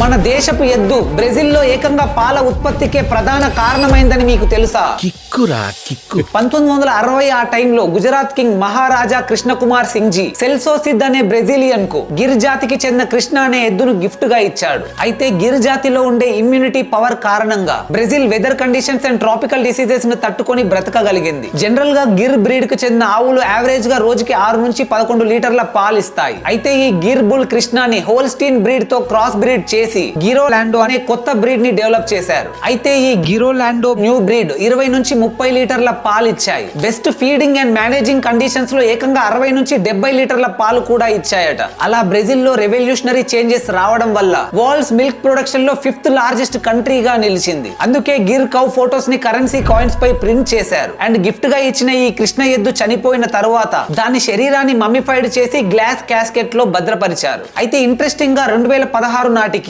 మన దేశపు ఎద్దు బ్రెజిల్లో ఏకంగా పాల ఉత్పత్తికే ప్రధాన కారణమైందని మీకు తెలుసా? కిక్కురా కిక్కు. పంతొమ్మిది వందల అరవై ఆ టైంలో గుజరాత్ కింగ్ మహారాజా కృష్ణ కుమార్ సింగ్ జీ సెల్సోసిద్ అనే బ్రెజిలియన్కు గిర్ జాతికి చెందిన కృష్ణ అనే ఎద్దును గిఫ్ట్గా ఇచ్చాడు. అయితే గిర్ జాతిలో ఉండే ఇమ్యూనిటీ పవర్ కారణంగా Brazil weather conditions and tropical డిసీజెస్ను తట్టుకొని బ్రతకగలిగింది. జనరల్గా గిర్ బ్రీడ్కు చెందిన ఆవులు యావరేజ్గా రోజుకి ఆరు నుంచి పదకొండు లీటర్ల పాలు ఇస్తాయి అయితే ఈ గిర్ బుల్ కృష్ణాని హోల్స్టీన్ బ్రీడ్తో క్రాస్ బ్రీడ్ చేసి గిరో లాండో అనే కొత్త బ్రీడ్ని డెవలప్ చేశారు. అయితే ఈ గిరోలాండో న్యూ బ్రీడ్ ఇరవై నుంచి ముప్పై లీటర్ల పాలు ఇచ్చాయి. బెస్ట్ ఫీడింగ్ అండ్ మేనేజింగ్ కండిషన్స్లో ఏకంగా అరవై నుంచి డెబ్బై లీటర్ల పాలు కూడా ఇచ్చాయట. అలా బ్రెజిల్లో రెవల్యూషనరీ చేంజెస్ రావడం వల్ల వరల్డ్స్ మిల్క్ ప్రొడక్షన్లో ఫిఫ్త్ లార్జెస్ట్ కంట్రీగా నిలిచింది. అందుకే గిర్ కౌ ఫోటోస్ని కరెన్సీ కాయిన్స్ పై ప్రింట్ చేశారు. అండ్ గిఫ్ట్గా ఇచ్చిన ఈ కృష్ణ ఎద్దు చనిపోయిన తరువాత దాని శరీరాన్ని మమ్మిఫైడ్ చేసి గ్లాస్ క్యాస్కెట్లో భద్రపరిచారు. అయితే ఇంట్రెస్టింగ్గా రెండు వేల పదహారు నాటికి